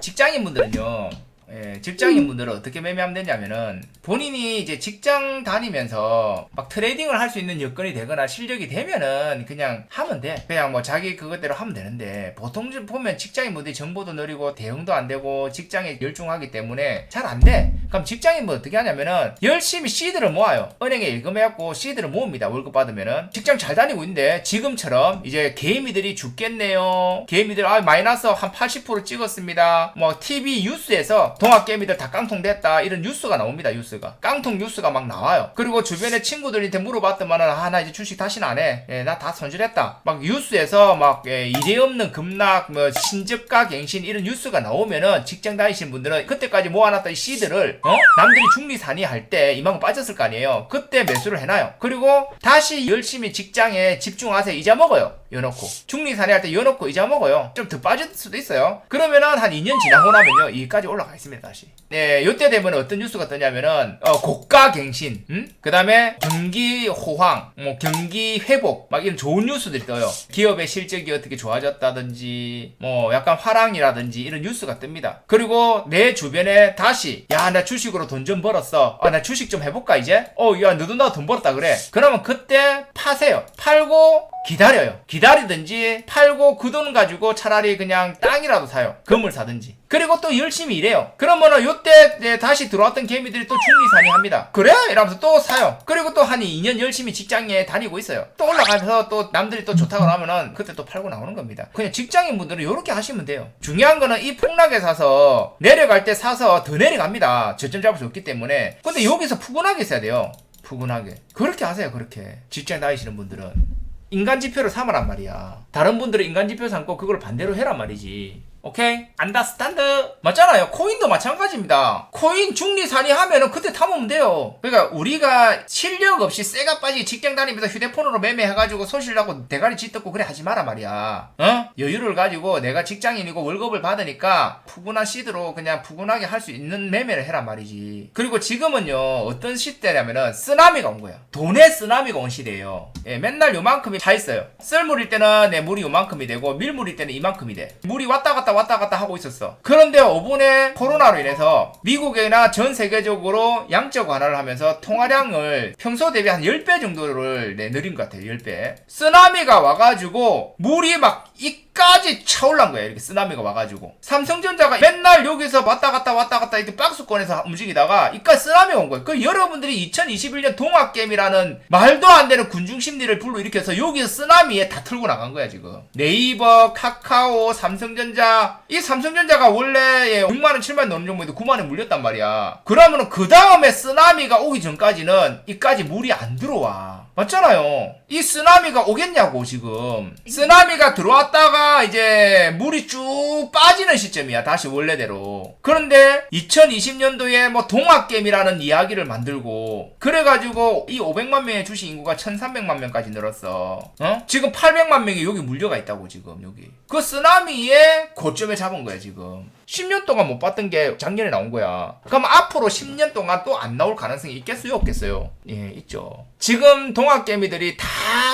직장인 분들은요. 예, 직장인 분들은 어떻게 매매하면 되냐면은 본인이 이제 직장 다니면서 막 트레이딩을 할 수 있는 여건이 되거나 실력이 되면은 그냥 하면 돼. 그냥 뭐 자기 그것대로 하면 되는데 보통 좀 보면 직장인 분들이 정보도 느리고 대응도 안 되고 직장에 열중하기 때문에 잘 안 돼. 그럼 직장인 분 어떻게 하냐면은 열심히 시드를 모아요. 은행에 입금해갖고 시드를 모읍니다. 월급 받으면은 직장 잘 다니고 있는데 지금처럼 이제 개미들이 죽겠네요. 개미들 아 마이너스 한 80% 찍었습니다. 뭐 TV 뉴스에서 동학 개미들 다 깡통 됐다 이런 뉴스가 나옵니다. 뉴스가 깡통 뉴스가 막 나와요. 그리고 주변에 친구들한테 물어봤더만은 아 나 이제 주식 다시는 안 해. 예, 나다 손절했다. 막 뉴스에서 막 예, 이래 없는 급락 뭐 신저가 갱신 이런 뉴스가 나오면은 직장 다니시는 분들은 그때까지 모아놨던 시드를 어? 남들이 중리산이 할 때 이만큼 빠졌을 거 아니에요. 그때 매수를 해놔요. 그리고 다시 열심히 직장에 집중하세요. 이자 먹어요. 여놓고 중리산이 할 때 여놓고 이자 먹어요. 좀 더 빠질 수도 있어요. 그러면은 한 2년 지나고 나면요 이까지 올라가 있습니다 다시. 네, 요때 되면 어떤 뉴스가 뜨냐면은 어, 고가 갱신, 음? 그 다음에 경기 호황, 뭐 경기 회복, 막 이런 좋은 뉴스들이 떠요. 기업의 실적이 어떻게 좋아졌다든지, 뭐 약간 화랑이라든지 이런 뉴스가 뜹니다. 그리고 내 주변에 다시 야 나 주식으로 돈 좀 벌었어. 아 나 주식 좀 해볼까 이제? 어, 야 너도 나 돈 벌었다 그래. 그러면 그때 파세요. 팔고 기다려요. 기다리든지 팔고 그 돈 가지고 차라리 그냥 땅이라도 사요. 금을 사든지. 그리고 또 열심히 일해요. 그러면은 요때 이제 다시 들어왔던 개미들이 또 중리산이 합니다. 그래? 이러면서 또 사요. 그리고 또 한 2년 열심히 직장에 다니고 있어요. 또 올라가면서 또 남들이 또 좋다고 하면은 그때 또 팔고 나오는 겁니다. 그냥 직장인 분들은 요렇게 하시면 돼요. 중요한 거는 이 폭락에 사서 내려갈 때 사서 더 내려갑니다. 저점 잡을 수 없기 때문에. 근데 여기서 푸근하게 있어야 돼요. 푸근하게. 그렇게 하세요, 그렇게. 직장 다니시는 분들은. 인간 지표를 삼으란 말이야. 다른 분들은 인간 지표 삼고 그걸 반대로 해란 말이지. 오케이? 안다스탄드 맞잖아요. 코인도 마찬가지입니다. 코인 중리산이 하면은 그때 타면 돼요. 그러니까 우리가 실력 없이 쇠가 빠지게 직장 다니면서 휴대폰으로 매매해가지고 손실나고 대가리 쥐뜯고 그래 하지 마라 말이야. 어? 여유를 가지고 내가 직장인이고 월급을 받으니까 푸근한 시드로 그냥 푸근하게 할 수 있는 매매를 해란 말이지. 그리고 지금은요 어떤 시대냐면은 쓰나미가 온 거야. 돈의 쓰나미가 온 시대예요. 예, 맨날 요만큼이 차 있어요. 썰물일 때는 내 물이 요만큼이 되고 밀물일 때는 이만큼이 돼. 물이 왔다 갔다 왔다 갔다 하고 있었어. 그런데 이번에 코로나로 인해서 미국이나 전 세계적으로 양적 완화를 하면서 통화량을 평소 대비 한 10배 정도를 네, 늘린 것 같아요. 10배. 쓰나미가 와가지고 물이 막 이까지 차올란 거야. 이렇게 쓰나미가 와가지고. 삼성전자가 맨날 여기서 왔다 갔다 왔다 갔다 이렇게 박스권에서 움직이다가 이까지 쓰나미가 온 거예요. 그 여러분들이 2021년 동학게임이라는 말도 안 되는 군중심리를 불러일으켜서 여기서 쓰나미에 다 틀고 나간 거야, 지금. 네이버, 카카오, 삼성전자. 이 삼성전자가 원래 6만원, 7만원 넘는 정도인데 9만원 물렸단 말이야. 그러면은 그 다음에 쓰나미가 오기 전까지는 이까지 물이 안 들어와. 맞잖아요. 이 쓰나미가 오겠냐고, 지금. 쓰나미가 들어왔다가 이제 물이 쭉 빠지는 시점이야. 다시 원래대로. 그런데 2020년도에 뭐 동학겜이라는 이야기를 만들고 그래가지고 이 500만 명의 주식 인구가 1300만 명까지 늘었어. 어? 지금 800만 명이 여기 물려가 있다고, 지금 여기. 그 쓰나미의 고점에 잡은 거야, 지금. 10년 동안 못 봤던 게 작년에 나온 거야. 그럼 앞으로 10년 동안 또 안 나올 가능성이 있겠어요? 없겠어요? 예, 있죠. 지금 동학개미들이 다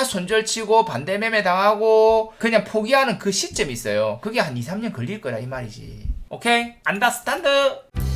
손절치고 반대 매매 당하고 그냥 포기하는 그 시점이 있어요. 그게 한 2, 3년 걸릴 거라 이 말이지. 오케이? 안다스탄드!